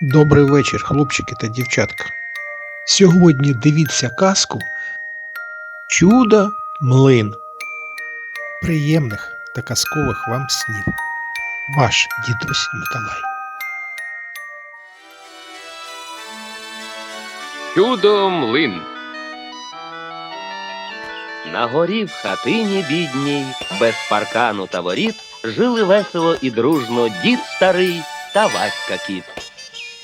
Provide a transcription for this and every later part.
Добрий вечір, хлопчики та дівчатка. Сьогодні дивіться казку Чудо млин. Приємних та казкових вам снів. Ваш дідусь Миколай. Чудо млин. На горі в хатині бідній, без паркану та воріт, жили весело і дружно дід старий та Васька кіт.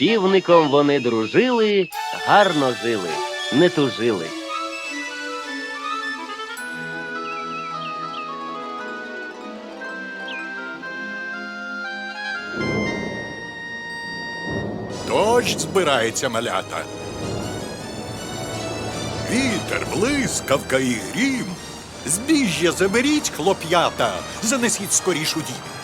Півником вони дружили, гарно жили, не тужили. Дощ збирається малята. Вітер, блискавка і грім. Збіжжя заберіть, хлоп'ята, занесіть скоріш у дім.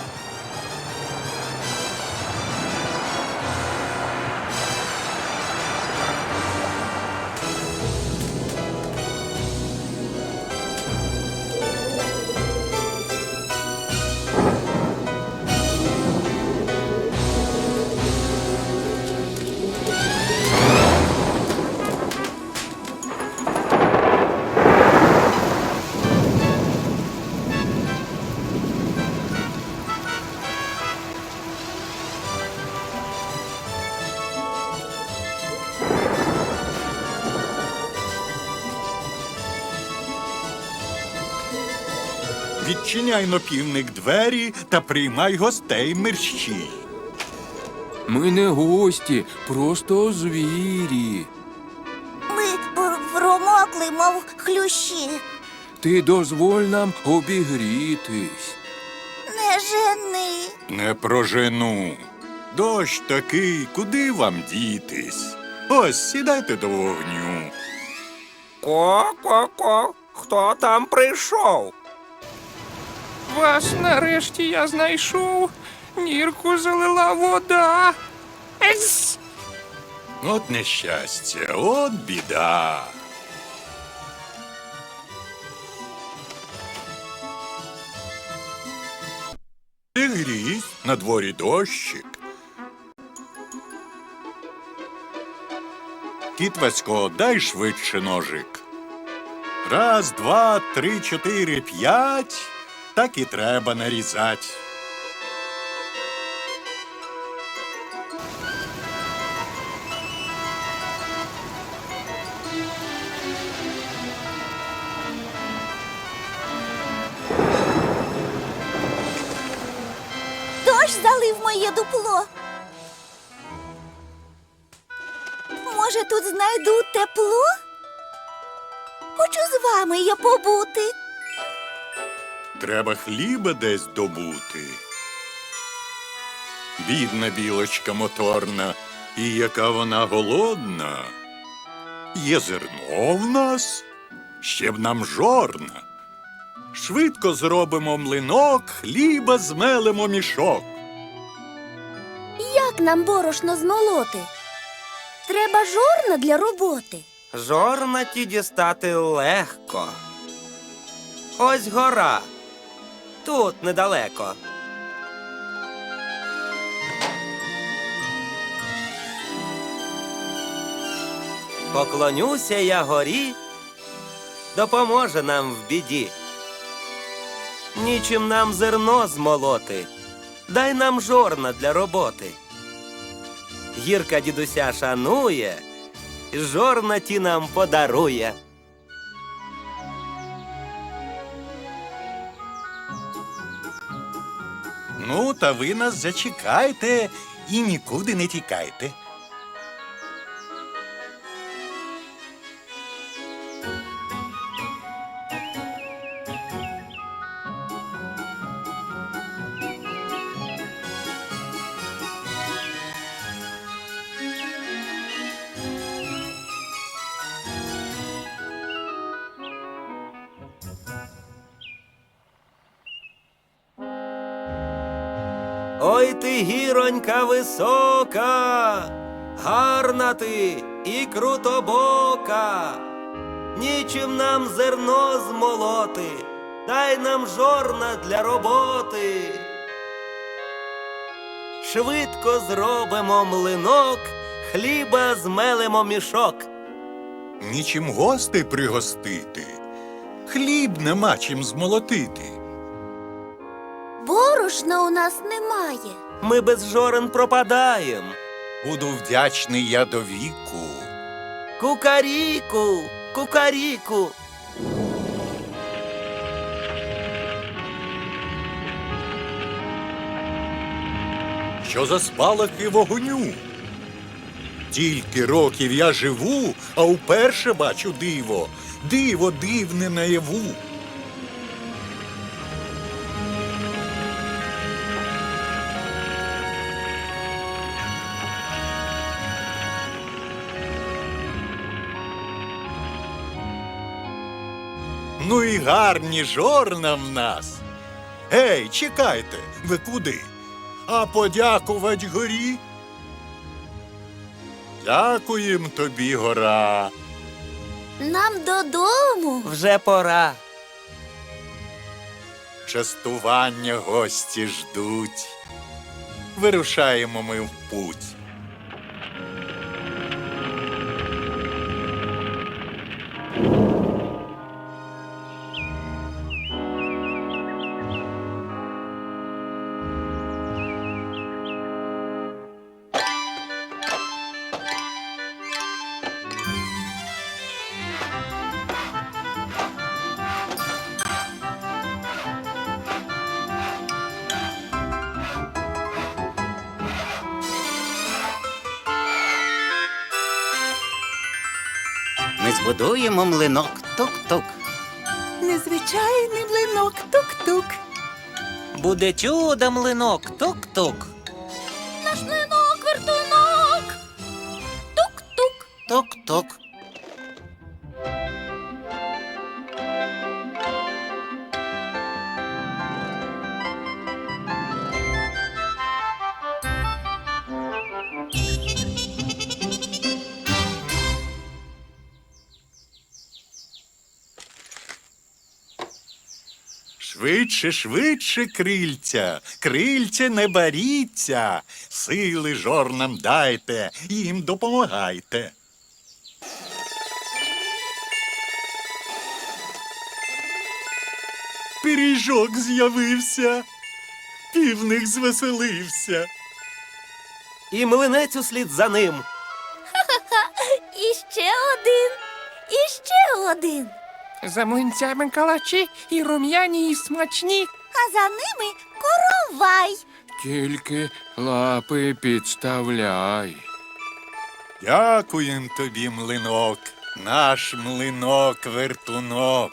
Відчиняй но півник двері та приймай гостей мерщій. Ми не гості, просто звірі. Ми пр- промокли, мов хлющі. Ти дозволь нам обігрітись. Не жени. Не прожену. Дощ такий, куди вам дітись? Ось сідайте до вогню. Ко-ко-ко, хто там прийшов? Вас нарешті я знайшов. Нірку залила вода. Ес! От нещастя, от біда. Ти грізь, на дворі дощик. Кіт Васько, дай швидше ножик. Раз, два, три, чотири, п'ять. Так і треба нарізать. Дощ залив моє дупло. Може, тут знайду тепло? Хочу з вами я побути. Треба хліба десь добути. Бідна білочка моторна, і яка вона голодна. Є зерно в нас, ще б нам жорна. Швидко зробимо млинок, хліба змелемо мішок. Як нам борошно змолоти? Треба жорна для роботи. Жорна ті дістати легко. Ось гора. Тут недалеко. Поклонюся я горі, допоможе нам в біді. Нічим нам зерно змолоти, дай нам жорна для роботи. Гірка дідуся шанує, жорна ті нам подарує. Ну, та ви нас зачекайте і нікуди не тікайте. Ой ти, гіронька висока, гарна ти і крутобока, нічим нам зерно змолоти, дай нам жорна для роботи. швидко зробимо млинок, хліба змелемо мішок. Нічим гостей пригостити. Хліб нема чим змолотити. Борошна у нас немає. Ми без жорен пропадаєм. Буду вдячний я до віку. Кукаріку, кукаріку. Що за спалахи вогню? Тільки років я живу, а вперше бачу диво, диво дивне наяву. І гарні жорна в нас. Гей, чекайте, ви куди? А подякувать горі? Дякуєм тобі, гора. Нам додому. Вже пора. Частування гості ждуть. Вирушаємо ми в путь. Ми збудуємо млинок тук-тук. Незвичайний млинок тук-тук. Буде чудо млинок, тук-тук. Швидше, швидше, крильця, крильця не баріться, сили жорнам дайте, їм допомагайте. Пиріжок з'явився, півник звеселився. І млинець услід за ним. І ще один. І ще один. За млинцями калачі і рум'яні, і смачні. А за ними коровай. Тільки лапи підставляй. Дякуєм тобі, млинок, наш млинок вертунок.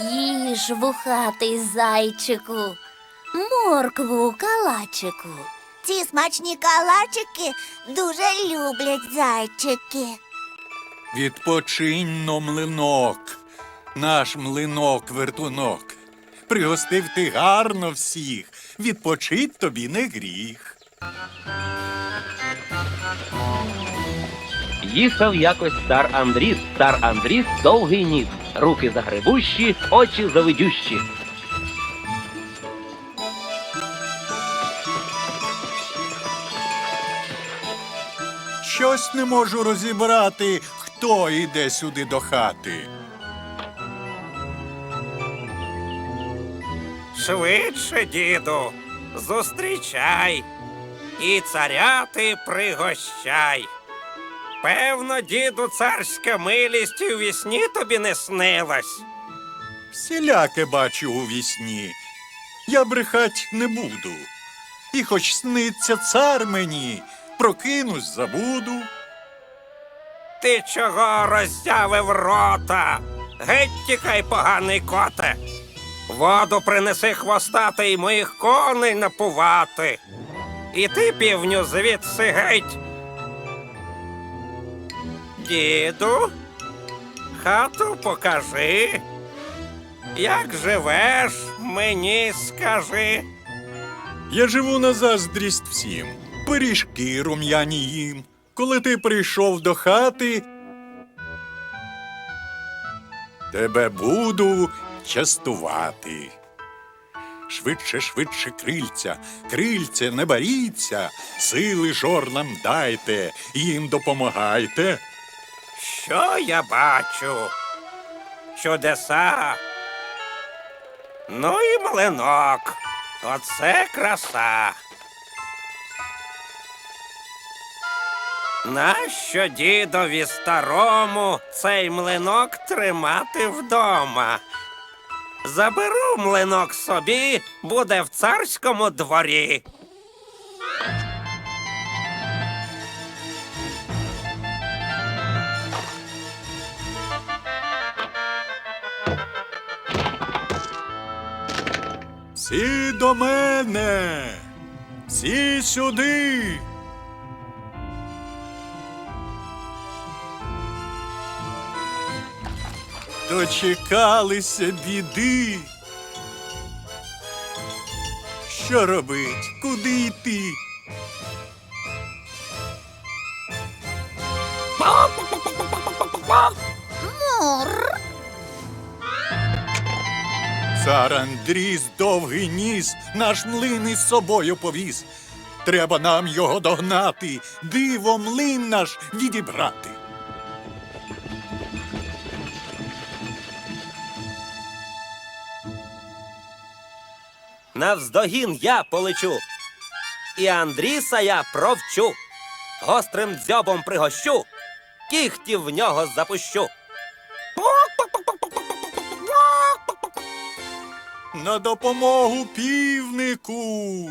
Їж вухатий зайчику, моркву калачику. Ці смачні калачики дуже люблять зайчики. Відпочинь-но, млинок, наш млинок вертунок. Пригостив ти гарно всіх, відпочить тобі не гріх. Їхав якось стар Андріс, стар Андріс довгий ніс, руки загребущі, очі завидющі. Щось не можу розібрати, хто йде сюди до хати. Швидше, діду, зустрічай і царяти пригощай. Певно, діду, царська милість у вісні тобі не снилась. Всіляке бачу у вісні. Я брехать не буду. І хоч сниться цар мені, прокинусь забуду. Ти чого роззявив рота? Геть тікай, поганий коте. Воду принеси хвостати і моїх коней напувати. І ти, півню, звідси геть. Діду, хату покажи. Як живеш, мені скажи. Я живу на заздрість всім, пиріжки рум'яні їм, коли ти прийшов до хати, тебе буду частувати. Швидше, швидше крильця, крильця, не боріться, сили жорнам дайте, їм допомагайте. Що я бачу? Чудеса. Ну і млинок. Оце краса. Нащо дідові старому цей млинок тримати вдома? Заберу млинок собі, буде в царському дворі. Всі до мене, всі сюди. Дочекалися біди. Що робить? Куди йти? Мур. Цар Андрій з довгий ніс наш млин із собою повіз. Треба нам його догнати, диво млин наш відібрати. Навздогін я полечу, і Андріса я провчу, гострим дзьобом пригощу, кіхтів в нього запущу. На допомогу півнику.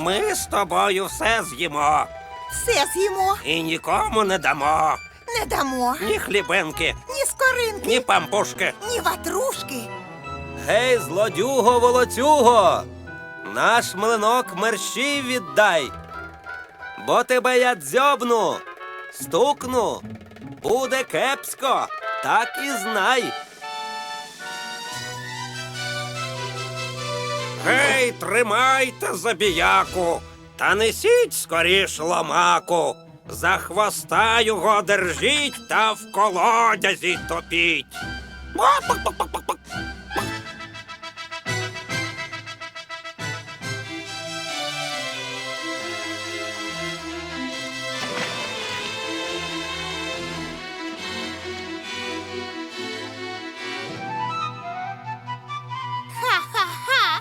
Ми з тобою все з'їмо Все з'їмо, і нікому не дамо. не дамо. Ні хлібинки, Ні скоринки, ні пампушки. ні ватрушки. Гей, злодюго, волоцюго, наш млинок мерщій віддай, бо тебе я дзьобну, стукну, буде кепсько, так і знай. Гей, тримайте забіяку, та несіть скоріш ломаку. За хвоста його держіть та в колодязі топіть.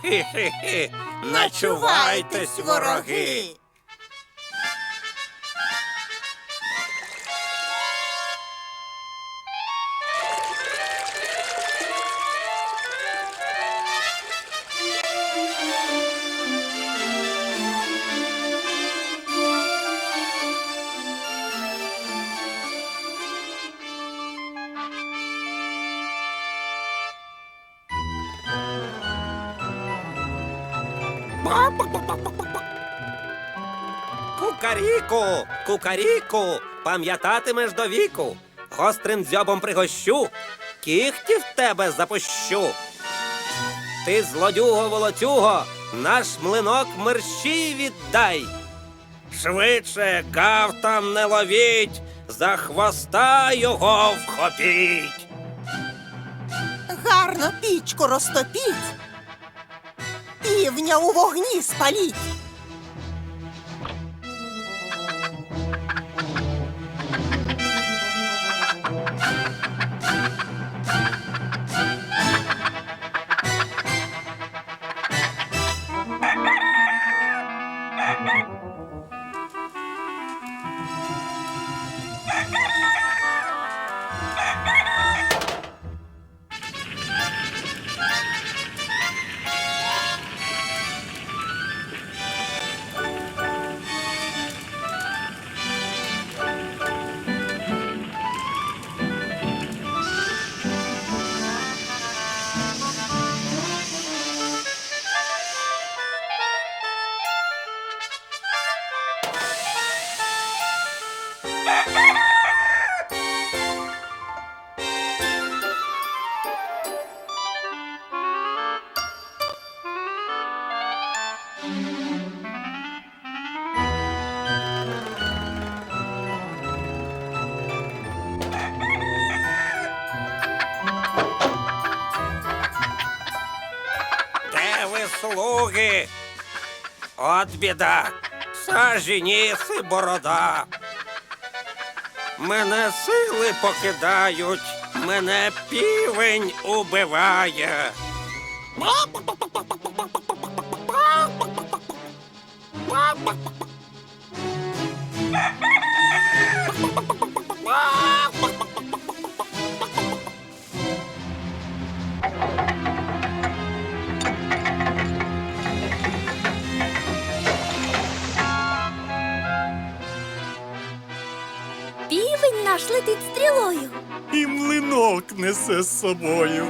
Хі-хі-хі, начувайтесь, вороги. Кукаріку, кукаріку, пам'ятатимеш до віку. Гострим дзьобом пригощу, кіхті в тебе запущу. Ти, злодюго волоцюго, наш млинок мерщій віддай. Швидше гав там не ловіть, за хвоста його вхопіть. Гарно пічку розтопіть. Півня у вогні спаліть. Де ви слуги? От біда, сажі ніс і борода. Мене сили покидають, мене півень убиває. Півень наш летить стрілою. І млинок несе з собою.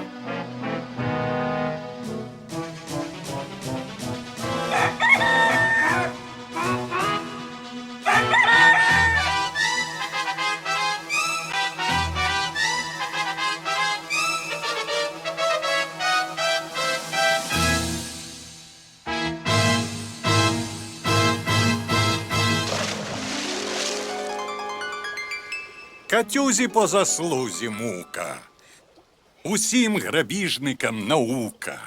Катюзі по заслузі мука. Усім грабіжникам наука.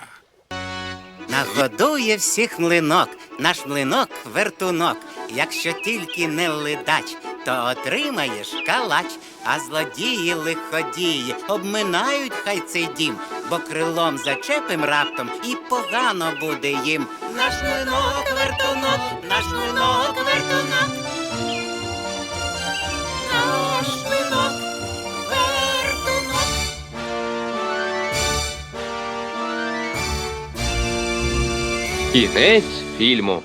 Нагодує всіх млинок, наш млинок вертунок. Якщо тільки не ледач, то отримаєш калач, а злодії лиходії обминають хай цей дім, бо крилом зачепим раптом і погано буде їм. Наш млинок вертунок, наш млинок вертунок. Кінець фільму.